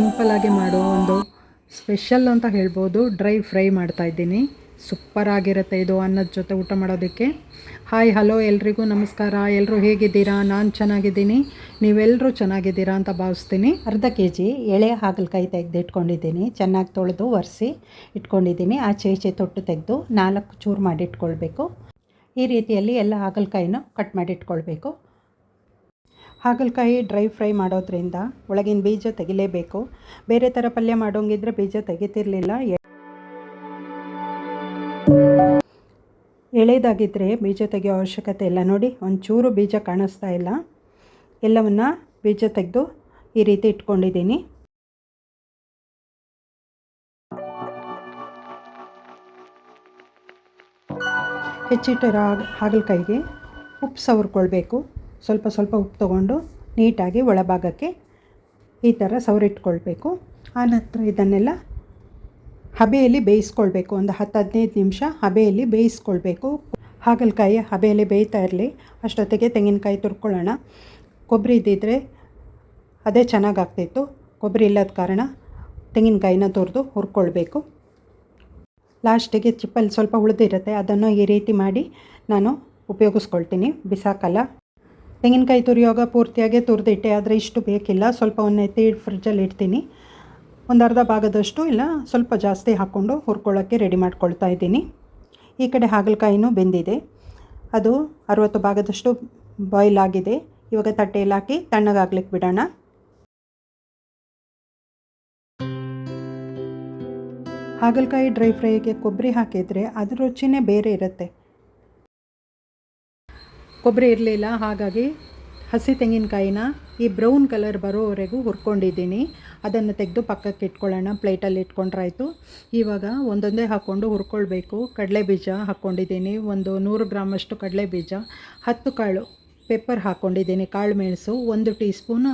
ಸಿಂಪಲ್ಲಾಗಿ ಮಾಡೋ ಒಂದು ಸ್ಪೆಷಲ್ ಅಂತ ಹೇಳ್ಬೋದು. ಡ್ರೈ ಫ್ರೈ ಮಾಡ್ತಾ ಇದ್ದೀನಿ. ಸೂಪರ್ ಆಗಿರುತ್ತೆ ಇದು ಅನ್ನದ ಜೊತೆ ಊಟ ಮಾಡೋದಕ್ಕೆ. ಹಾಯ್, ಹಲೋ ಎಲ್ರಿಗೂ ನಮಸ್ಕಾರ. ಎಲ್ಲರೂ ಹೇಗಿದ್ದೀರಾ? ನಾನು ಚೆನ್ನಾಗಿದ್ದೀನಿ. ನೀವೆಲ್ಲರೂ ಚೆನ್ನಾಗಿದ್ದೀರಾ ಅಂತ ಭಾವಿಸ್ತೀನಿ. ಅರ್ಧ ಕೆ ಜಿ ಎಳೆ ಹಾಗಲಕಾಯಿ ತೆಗೆದು ಇಟ್ಕೊಂಡಿದ್ದೀನಿ. ಚೆನ್ನಾಗಿ ತೊಳೆದು ಒರೆಸಿ ಇಟ್ಕೊಂಡಿದ್ದೀನಿ. ಆ ಈಚೆ ತೊಟ್ಟು ತೆಗೆದು ನಾಲ್ಕು ಚೂರು ಮಾಡಿ ಇಟ್ಕೊಳ್ಬೇಕು ಈ ರೀತಿಯಲ್ಲಿ ಎಲ್ಲ ಹಾಗಲಕಾಯಿನೂ ಕಟ್ ಮಾಡಿ ಇಟ್ಕೊಳ್ಬೇಕು ಹಾಗಲಕಾಯಿ ಡ್ರೈ ಫ್ರೈ ಮಾಡೋದ್ರಿಂದ ಒಳಗಿನ ಬೀಜ ತೆಗಿಲೇಬೇಕು. ಬೇರೆ ಥರ ಪಲ್ಯ ಮಾಡೋಂಗಿದ್ರೆ ಬೀಜ ತೆಗಿತಿರ್ಲಿಲ್ಲ. ಎಳೆದಾಗಿದ್ದರೆ ಬೀಜ ತೆಗೆಯೋ ಅವಶ್ಯಕತೆ ಇಲ್ಲ. ನೋಡಿ, ಒಂಚೂರು ಬೀಜ ಕಾಣಿಸ್ತಾ ಇಲ್ಲ. ಎಲ್ಲವನ್ನು ಬೀಜ ತೆಗೆದು ಈ ರೀತಿ ಇಟ್ಕೊಂಡಿದ್ದೀನಿ. ಹೆಚ್ಚಿಟ್ಟಿರೋ ಹಾಗ್- ಹಾಗಲಕಾಯಿಗೆ ಉಪ್ಪು ಸವರ್ಕೊಳ್ಬೇಕು. ಸ್ವಲ್ಪ ಸ್ವಲ್ಪ ಉಪ್ಪು ತೊಗೊಂಡು ನೀಟಾಗಿ ಒಳಭಾಗಕ್ಕೆ ಈ ಥರ ಸವರಿಟ್ಕೊಳ್ಬೇಕು. ಆನಂತರ ಇದನ್ನೆಲ್ಲ ಹಬೆಯಲ್ಲಿ ಬೇಯಿಸ್ಕೊಳ್ಬೇಕು. ಒಂದು ಹತ್ತು ಹದಿನೈದು ನಿಮಿಷ ಹಬೆಯಲ್ಲಿ ಬೇಯಿಸ್ಕೊಳ್ಬೇಕು. ಹಾಗಲಕಾಯಿ ಹಬೆಯಲ್ಲಿ ಬೇಯ್ತಾ ಇರಲಿ. ಅಷ್ಟೊತ್ತಿಗೆ ತೆಂಗಿನಕಾಯಿ ತುರ್ಕೊಳ್ಳೋಣ. ಕೊಬ್ಬರಿ ಇದ್ದಿದ್ದರೆ ಅದೇ ಚೆನ್ನಾಗಾಗ್ತಿತ್ತು. ಕೊಬ್ಬರಿ ಇಲ್ಲದ ಕಾರಣ ತೆಂಗಿನಕಾಯಿನ ತುರಿದು ಹುರ್ಕೊಳ್ಬೇಕು. ಲಾಸ್ಟಿಗೆ ಚಿಪ್ಪಲ್ಲಿ ಸ್ವಲ್ಪ ಉಳಿದಿರುತ್ತೆ ಅದನ್ನು ಈ ರೀತಿ ಮಾಡಿ ನಾನು ಉಪಯೋಗಿಸ್ಕೊಳ್ತೀನಿ. ಬಿಸಾಕಲ್ಲ. ತೆಂಗಿನಕಾಯಿ ತುರಿಯೋಗ ಪೂರ್ತಿಯಾಗಿ ತುರಿದಿಟ್ಟೆ, ಆದರೆ ಇಷ್ಟು ಬೇಕಿಲ್ಲ. ಸ್ವಲ್ಪ ಒಂದು ಎತ್ತಿ ಫ್ರಿಜ್ಜಲ್ಲಿ ಇಡ್ತೀನಿ. ಒಂದು ಅರ್ಧ ಭಾಗದಷ್ಟು ಇಲ್ಲ, ಸ್ವಲ್ಪ ಜಾಸ್ತಿ ಹಾಕ್ಕೊಂಡು ಹುರ್ಕೊಳ್ಳೋಕ್ಕೆ ರೆಡಿ ಮಾಡ್ಕೊಳ್ತಾ ಇದ್ದೀನಿ. ಈ ಕಡೆ ಹಾಗಲಕಾಯಿನೂ ಬೆಂದಿದೆ. ಅದು ಅರುವತ್ತು ಭಾಗದಷ್ಟು ಬಾಯ್ಲ್ ಆಗಿದೆ. ಇವಾಗ ತಟ್ಟೆಯಲ್ಲಿ ಹಾಕಿ ತಣ್ಣಗಾಗ್ಲಿಕ್ಕೆ ಬಿಡೋಣ. ಹಾಗಲಕಾಯಿ ಡ್ರೈ ಫ್ರೈಗೆ ಕೊಬ್ಬರಿ ಹಾಕಿದರೆ ಅದ್ರ ರುಚಿನೇ ಬೇರೆ ಇರುತ್ತೆ. ಕೊಬ್ಬರಿ ಇರಲಿಲ್ಲ ಹಾಗಾಗಿ ಹಸಿ ತೆಂಗಿನಕಾಯಿನ ಈ ಬ್ರೌನ್ ಕಲರ್ ಬರೋವರೆಗೂ ಹುರ್ಕೊಂಡಿದ್ದೀನಿ. ಅದನ್ನು ತೆಗೆದು ಪಕ್ಕಕ್ಕೆ ಇಟ್ಕೊಳ್ಳೋಣ. ಪ್ಲೇಟಲ್ಲಿ ಇಟ್ಕೊಂಡ್ರಾಯ್ತು. ಇವಾಗ ಒಂದೊಂದೇ ಹಾಕ್ಕೊಂಡು ಹುರ್ಕೊಳ್ಬೇಕು. ಕಡಲೆ ಬೀಜ ಹಾಕ್ಕೊಂಡಿದ್ದೀನಿ. ಒಂದು ನೂರು ಗ್ರಾಮಷ್ಟು ಕಡಲೆ ಬೀಜ, ಹತ್ತು ಕಾಳು ಪೆಪ್ಪರ್ ಹಾಕ್ಕೊಂಡಿದ್ದೀನಿ. ಕಾಳು ಮೆಣಸು, ಒಂದು ಟೀ ಸ್ಪೂನ್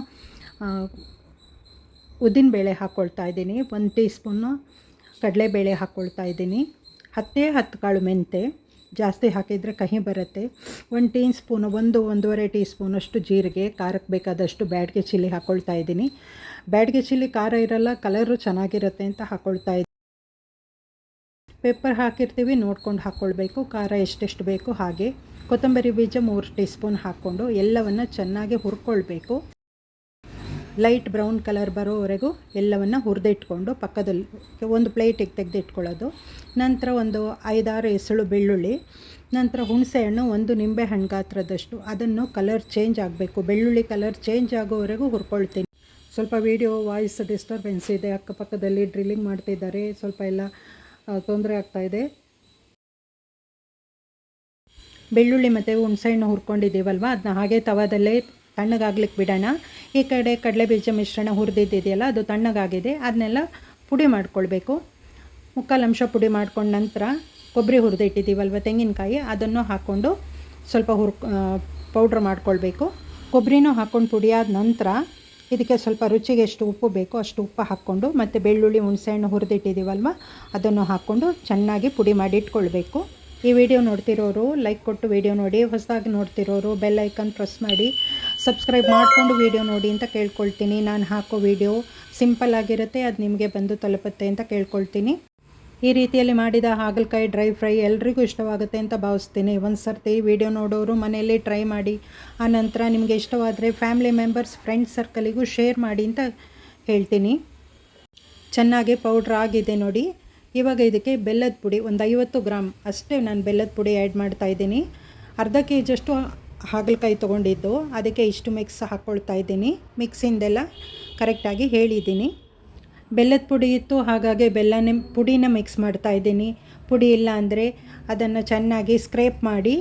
ಉದ್ದಿನಬೇಳೆ ಹಾಕ್ಕೊಳ್ತಾ ಇದ್ದೀನಿ. ಒಂದು ಟೀ ಸ್ಪೂನು ಕಡಲೆಬೇಳೆ ಹಾಕ್ಕೊಳ್ತಾ ಇದ್ದೀನಿ. ಹತ್ತೇ ಹತ್ತು ಕಾಳು ಮೆಂತೆ ಜಾಸ್ತಿ ಹಾಕಿದರೆ ಕಹಿ ಬರುತ್ತೆ. ಒಂದು ಟೀ ಸ್ಪೂನು ಒಂದು, ಒಂದೂವರೆ ಟೀ ಸ್ಪೂನಷ್ಟು ಜೀರಿಗೆ ಖಾರಕ್ಕೆ ಬೇಕಾದಷ್ಟು ಬ್ಯಾಡ್ಗೆ ಚಿಲ್ಲಿ ಹಾಕ್ಕೊಳ್ತಾ ಇದ್ದೀನಿ. ಬ್ಯಾಡ್ಗೆ ಚಿಲ್ಲಿ ಖಾರ ಇರಲ್ಲ ಕಲರು ಚೆನ್ನಾಗಿರುತ್ತೆ ಅಂತ ಹಾಕ್ಕೊಳ್ತಾ ಇದ್ದೀನಿ ಪೆಪ್ಪರ್ ಹಾಕಿರ್ತೀವಿ, ನೋಡ್ಕೊಂಡು ಹಾಕ್ಕೊಳ್ಬೇಕು ಖಾರ ಎಷ್ಟೆಷ್ಟು ಬೇಕು ಹಾಗೆ. ಕೊತ್ತಂಬರಿ ಬೀಜ ಮೂರು ಟೀ ಸ್ಪೂನ್ ಹಾಕ್ಕೊಂಡು ಎಲ್ಲವನ್ನು ಚೆನ್ನಾಗಿ ಹುರ್ಕೊಳ್ಬೇಕು. ಲೈಟ್ ಬ್ರೌನ್ ಕಲರ್ ಬರೋವರೆಗೂ ಎಲ್ಲವನ್ನು ಹುರಿದಿಟ್ಕೊಂಡು ಪಕ್ಕದಲ್ಲಿ ಒಂದು ಪ್ಲೇಟಿಗೆ ತೆಗೆದಿಟ್ಕೊಳ್ಳೋದು. ನಂತರ ಒಂದು ಐದಾರು ಎಸಳು ಬೆಳ್ಳುಳ್ಳಿ, ನಂತರ ಹುಣಸೆಹಣ್ಣು ಒಂದು ನಿಂಬೆ ಹಣ್ಣು ಗಾತ್ರದಷ್ಟು. ಅದನ್ನು ಕಲರ್ ಚೇಂಜ್ ಆಗಬೇಕು. ಬೆಳ್ಳುಳ್ಳಿ ಕಲರ್ ಚೇಂಜ್ ಆಗೋವರೆಗೂ ಹುರ್ಕೊಳ್ತೀನಿ. ಸ್ವಲ್ಪ ವೀಡಿಯೋ ವಾಯ್ಸ್ ಡಿಸ್ಟರ್ಬೆನ್ಸ್ ಇದೆ. ಅಕ್ಕಪಕ್ಕದಲ್ಲಿ ಡ್ರಿಲ್ಲಿಂಗ್ ಮಾಡ್ತಿದ್ದಾರೆ. ಸ್ವಲ್ಪ ಎಲ್ಲ ತೊಂದರೆ ಆಗ್ತಾಯಿದೆ ಬೆಳ್ಳುಳ್ಳಿ ಮತ್ತು ಹುಣಸೆಹಣ್ಣು ಹುರ್ಕೊಂಡಿದ್ದೀವಲ್ವ? ಅದನ್ನ ಹಾಗೆ ತವಾದಲ್ಲೇ ತಣ್ಣಗಾಗ್ಲಿಕ್ಕೆ ಬಿಡೋಣ. ಈ ಕಡೆ ಕಡಲೆ ಬೀಜ ಮಿಶ್ರಣ ಹುರಿದಿದ್ದಿದೆಯಲ್ಲ, ಅದು ತಣ್ಣಗಾಗಿದೆ. ಅದನ್ನೆಲ್ಲ ಪುಡಿ ಮಾಡ್ಕೊಳ್ಬೇಕು. ಮುಕ್ಕಾಲು ಅಂಶ ಪುಡಿ ಮಾಡ್ಕೊಂಡ ನಂತರ ಕೊಬ್ಬರಿ ಹುರಿದಿಟ್ಟಿದ್ದೀವಲ್ವ ತೆಂಗಿನಕಾಯಿ, ಅದನ್ನು ಹಾಕ್ಕೊಂಡು ಸ್ವಲ್ಪ ಹುರ್ ಪೌಡ್ರ್ ಮಾಡ್ಕೊಳ್ಬೇಕು. ಕೊಬ್ಬರಿನೂ ಹಾಕ್ಕೊಂಡು ಪುಡಿಯಾದ ನಂತರ ಇದಕ್ಕೆ ಸ್ವಲ್ಪ ರುಚಿಗೆ ಎಷ್ಟು ಉಪ್ಪು ಬೇಕೋ ಅಷ್ಟು ಉಪ್ಪು ಹಾಕ್ಕೊಂಡು ಮತ್ತು ಬೆಳ್ಳುಳ್ಳಿ, ಹುಣಸೆಹಣ್ಣು ಹುರಿದಿಟ್ಟಿದ್ದೀವಲ್ವ ಅದನ್ನು ಹಾಕ್ಕೊಂಡು ಚೆನ್ನಾಗಿ ಪುಡಿ ಮಾಡಿ ಇಟ್ಕೊಳ್ಬೇಕು. ಈ ವಿಡಿಯೋ ನೋಡ್ತಿರೋರು ಲೈಕ್ ಕೊಟ್ಟು ವಿಡಿಯೋ ನೋಡಿ. ಹೊಸದಾಗಿ ನೋಡ್ತಿರೋರು ಬೆಲ್ ಐಕನ್ ಪ್ರೆಸ್ ಮಾಡಿ. ಸಬ್ಸ್ಕ್ರೈಬ್ ಮಾಡಿಕೊಂಡು ವಿಡಿಯೋ ನೋಡಿ ಅಂತ ಕೇಳ್ಕೊಳ್ತೀನಿ. ನಾನು ಹಾಕೋ ವಿಡಿಯೋ ಸಿಂಪಲ್ ಆಗಿರುತ್ತೆ, ಅದು ನಿಮಗೆ ಬಂದು ತಲುಪುತ್ತೆ ಅಂತ ಕೇಳ್ಕೊಳ್ತೀನಿ. ಈ ರೀತಿಯಲ್ಲಿ ಮಾಡಿದ ಹಾಗಲಕಾಯಿ ಡ್ರೈ ಫ್ರೈ ಎಲ್ರಿಗೂ ಇಷ್ಟವಾಗುತ್ತೆ ಅಂತ ಭಾವಿಸ್ತೀನಿ. ಒಂದು ಸರ್ತಿ ವಿಡಿಯೋ ನೋಡೋರು ಮನೆಯಲ್ಲಿ ಟ್ರೈ ಮಾಡಿ, ಆನಂತರ ನಿಮಗೆ ಇಷ್ಟವಾದರೆ ಫ್ಯಾಮಿಲಿ ಮೆಂಬರ್ಸ್, ಫ್ರೆಂಡ್ಸ್ ಸರ್ಕಲಿಗೂ ಶೇರ್ ಮಾಡಿ ಅಂತ ಹೇಳ್ತೀನಿ. ಚೆನ್ನಾಗಿ ಪೌಡ್ರ್ ಆಗಿದೆ ನೋಡಿ. ಇವಾಗ ಇದಕ್ಕೆ ಬೆಲ್ಲದ ಪುಡಿ, ಒಂದು ಐವತ್ತು ಗ್ರಾಮ್ ಅಷ್ಟೇ ನಾನು ಬೆಲ್ಲದ ಪುಡಿ ಆ್ಯಡ್ ಮಾಡ್ತಾ ಇದ್ದೀನಿ. ಅರ್ಧ ಕೆ ಜಿಯಷ್ಟು ಹಾಗಲಕಾಯಿ ತೊಗೊಂಡಿದ್ದು, ಅದಕ್ಕೆ ಇಷ್ಟು ಮಿಕ್ಸ್ ಹಾಕ್ಕೊಳ್ತಾ ಇದ್ದೀನಿ. ಮಿಕ್ಸಿಂದೆಲ್ಲ ಕರೆಕ್ಟಾಗಿ ಹೇಳಿದ್ದೀನಿ. ಬೆಲ್ಲದ ಪುಡಿ ಇತ್ತು, ಹಾಗಾಗಿ ಬೆಲ್ಲನೇ, ಪುಡಿನ ಮಿಕ್ಸ್ ಮಾಡ್ತಾ ಇದ್ದೀನಿ. ಪುಡಿ ಇಲ್ಲ ಅಂದರೆ ಅದನ್ನು ಚೆನ್ನಾಗಿ ಸ್ಕ್ರೇಪ್ ಮಾಡಿ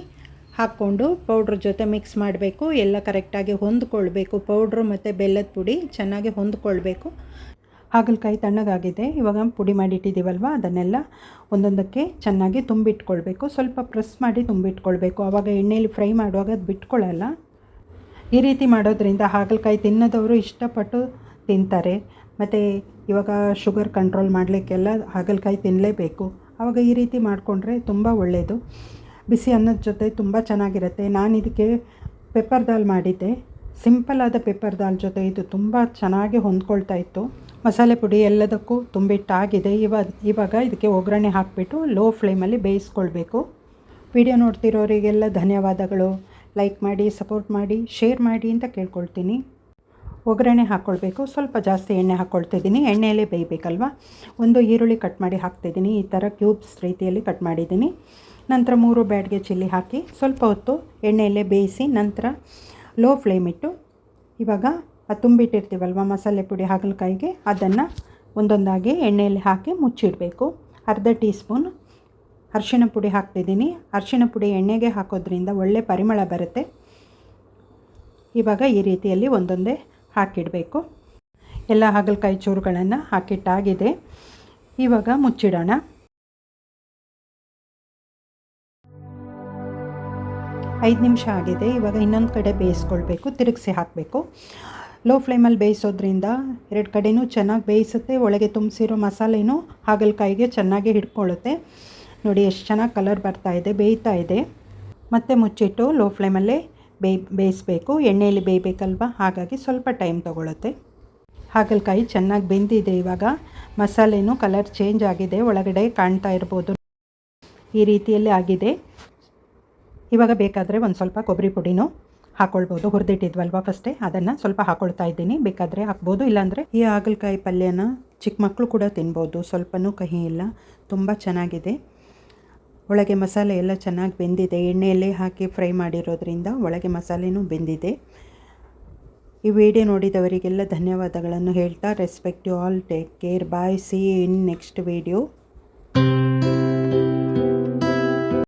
ಹಾಕ್ಕೊಂಡು ಪೌಡ್ರ್ ಜೊತೆ ಮಿಕ್ಸ್ ಮಾಡಬೇಕು. ಎಲ್ಲ ಕರೆಕ್ಟಾಗಿ ಹೊಂದ್ಕೊಳ್ಬೇಕು. ಪೌಡ್ರು ಮತ್ತು ಬೆಲ್ಲದ ಪುಡಿ ಚೆನ್ನಾಗಿ ಹೊಂದ್ಕೊಳ್ಬೇಕು. ಹಾಗಲಕಾಯಿ ತಣ್ಣಗಾಗಿದೆ. ಇವಾಗ ಪುಡಿ ಮಾಡಿಟ್ಟಿದ್ದೀವಲ್ವ? ಅದನ್ನೆಲ್ಲ ಒಂದೊಂದಕ್ಕೆ ಚೆನ್ನಾಗಿ ತುಂಬಿಟ್ಕೊಳ್ಬೇಕು. ಸ್ವಲ್ಪ ಪ್ರೆಸ್ ಮಾಡಿ ತುಂಬಿಟ್ಕೊಳ್ಬೇಕು. ಆವಾಗ ಎಣ್ಣೆಯಲ್ಲಿ ಫ್ರೈ ಮಾಡುವಾಗ ಅದು ಬಿಟ್ಕೊಳ್ಳಲ್ಲ ಈ ರೀತಿ ಮಾಡೋದ್ರಿಂದ ಹಾಗಲಕಾಯಿ ತಿನ್ನೋದವರು ಇಷ್ಟಪಟ್ಟು ತಿಂತಾರೆ. ಮತ್ತು ಇವಾಗ ಶುಗರ್ ಕಂಟ್ರೋಲ್ ಮಾಡಲಿಕ್ಕೆಲ್ಲ ಹಾಗಲಕಾಯಿ ತಿನ್ನಲೇಬೇಕು ಆವಾಗ ಈ ರೀತಿ ಮಾಡಿಕೊಂಡ್ರೆ ತುಂಬ ಒಳ್ಳೆಯದು ಬಿಸಿ ಅನ್ನದ ಜೊತೆ ತುಂಬ ಚೆನ್ನಾಗಿರುತ್ತೆ. ನಾನು ಇದಕ್ಕೆ ಪೆಪ್ಪರ್ ದಾಲ್ ಮಾಡಿದ್ದೆ. ಸಿಂಪಲ್ ಆದ ದಾಲ್ ಜೊತೆ ಇದು ತುಂಬ ಚೆನ್ನಾಗಿ ಹೊಂದ್ಕೊಳ್ತಾ ಇತ್ತು. ಮಸಾಲೆ ಪುಡಿ ಎಲ್ಲದಕ್ಕೂ ತುಂಬಿಟ್ಟಾಗಿದೆ ಇವಾಗ ಇವಾಗ ಇದಕ್ಕೆ ಒಗ್ಗರಣೆ ಹಾಕಿಬಿಟ್ಟು ಲೋ ಫ್ಲೇಮಲ್ಲಿ ಬೇಯಿಸ್ಕೊಳ್ಬೇಕು. ವಿಡಿಯೋ ನೋಡ್ತಿರೋರಿಗೆಲ್ಲ ಧನ್ಯವಾದಗಳು. ಲೈಕ್ ಮಾಡಿ ಸಪೋರ್ಟ್ ಮಾಡಿ ಶೇರ್ ಮಾಡಿ ಅಂತ ಕೇಳ್ಕೊಳ್ತೀನಿ. ಒಗ್ಗರಣೆ ಹಾಕ್ಕೊಳ್ಬೇಕು. ಸ್ವಲ್ಪ ಜಾಸ್ತಿ ಎಣ್ಣೆ ಹಾಕ್ಕೊಳ್ತಿದ್ದೀನಿ. ಎಣ್ಣೆಯಲ್ಲೇ ಬೇಯಬೇಕಲ್ವ? ಒಂದು ಈರುಳ್ಳಿ ಕಟ್ ಮಾಡಿ ಹಾಕ್ತಿದ್ದೀನಿ. ಈ ಥರ ಕ್ಯೂಬ್ಸ್ ರೀತಿಯಲ್ಲಿ ಕಟ್ ಮಾಡಿದ್ದೀನಿ. ನಂತರ ಮೂರು ಬ್ಯಾಡ್ಗೆ ಚಿಲ್ಲಿ ಹಾಕಿ ಸ್ವಲ್ಪ ಹೊತ್ತು ಎಣ್ಣೆಯಲ್ಲೇ ಬೇಯಿಸಿ ನಂತರ ಲೋ ಫ್ಲೇಮ್ ಇಟ್ಟು ಇವಾಗ ಅದು ತುಂಬಿಟ್ಟಿರ್ತೀವಲ್ವ ಮಸಾಲೆ ಪುಡಿ ಹಾಗಲಕಾಯಿಗೆ, ಅದನ್ನು ಒಂದೊಂದಾಗಿ ಎಣ್ಣೆಯಲ್ಲಿ ಹಾಕಿ ಮುಚ್ಚಿಡಬೇಕು. ಅರ್ಧ ಟೀ ಸ್ಪೂನ್ ಪುಡಿ ಹಾಕ್ತಿದ್ದೀನಿ. ಅರಿಶಿಣ ಪುಡಿ ಎಣ್ಣೆಗೆ ಹಾಕೋದ್ರಿಂದ ಒಳ್ಳೆ ಪರಿಮಳ ಬರುತ್ತೆ. ಇವಾಗ ಈ ರೀತಿಯಲ್ಲಿ ಒಂದೊಂದೇ ಹಾಕಿಡಬೇಕು. ಎಲ್ಲ ಹಾಗಲಕಾಯಿ ಚೂರುಗಳನ್ನು ಹಾಕಿಟ್ಟಾಗಿದೆ. ಇವಾಗ ಮುಚ್ಚಿಡೋಣ. ಐದು ನಿಮಿಷ ಆಗಿದೆ. ಇವಾಗ ಇನ್ನೊಂದು ಕಡೆ ಬೇಯಿಸ್ಕೊಳ್ಬೇಕು, ತಿರುಗಿಸಿ ಹಾಕಬೇಕು. ಲೋ ಫ್ಲೇಮಲ್ಲಿ ಬೇಯಿಸೋದ್ರಿಂದ ಎರಡು ಕಡೆಯೂ ಚೆನ್ನಾಗಿ ಬೇಯಿಸುತ್ತೆ. ಒಳಗೆ ತುಂಬಿಸಿರೋ ಮಸಾಲೆನೂ ಹಾಗಲಕಾಯಿಗೆ ಚೆನ್ನಾಗಿ ಹಿಡ್ಕೊಳ್ಳುತ್ತೆ. ನೋಡಿ, ಎಷ್ಟು ಚೆನ್ನಾಗಿ ಕಲರ್ ಬರ್ತಾ ಇದೆ, ಬೇಯ್ತಾ ಇದೆ. ಮತ್ತೆ ಮುಚ್ಚಿಟ್ಟು ಲೋ ಫ್ಲೇಮಲ್ಲೇ ಬೇಯ್, ಬೇಯಿಸಬೇಕು. ಎಣ್ಣೆಯಲ್ಲಿ ಬೇಯಬೇಕಲ್ವ? ಹಾಗಾಗಿ ಸ್ವಲ್ಪ ಟೈಮ್ ತೊಗೊಳುತ್ತೆ. ಹಾಗಲಕಾಯಿ ಚೆನ್ನಾಗಿ ಬೆಂದಿದೆ ಇವಾಗ. ಮಸಾಲೆನೂ ಕಲರ್ ಚೇಂಜ್ ಆಗಿದೆ. ಒಳಗಡೆ ಕಾಣ್ತಾ ಇರ್ಬೋದು. ಈ ರೀತಿಯಲ್ಲಿ ಆಗಿದೆ. ಇವಾಗ ಬೇಕಾದರೆ ಒಂದು ಸ್ವಲ್ಪ ಕೊಬ್ಬರಿ ಪುಡಿನೂ ಹಾಕ್ಕೊಳ್ಬೋದು ಹುರಿದಿಟ್ಟಿದ್ವಲ್ವ ಫಸ್ಟೇ? ಅದನ್ನು ಸ್ವಲ್ಪ ಹಾಕ್ಕೊಳ್ತಾ ಇದ್ದೀನಿ. ಬೇಕಾದರೆ ಹಾಕ್ಬೋದು. ಇಲ್ಲಾಂದರೆ ಈ ಹಾಗಲಕಾಯಿ ಪಲ್ಯನ ಚಿಕ್ಕ ಮಕ್ಕಳು ಕೂಡ ತಿನ್ಬೋದು. ಸ್ವಲ್ಪನೂ ಕಹಿ ಇಲ್ಲ. ತುಂಬ ಚೆನ್ನಾಗಿದೆ. ಒಳಗೆ ಮಸಾಲೆ ಎಲ್ಲ ಚೆನ್ನಾಗಿ ಬೆಂದಿದೆ. ಎಣ್ಣೆಯಲ್ಲೇ ಹಾಕಿ ಫ್ರೈ ಮಾಡಿರೋದ್ರಿಂದ ಒಳಗೆ ಮಸಾಲೆನೂ ಬೆಂದಿದೆ. ಈ ವಿಡಿಯೋ ನೋಡಿದವರಿಗೆಲ್ಲ ಧನ್ಯವಾದಗಳನ್ನು ಹೇಳ್ತಾ, respect you all, take care, bye, see in next video.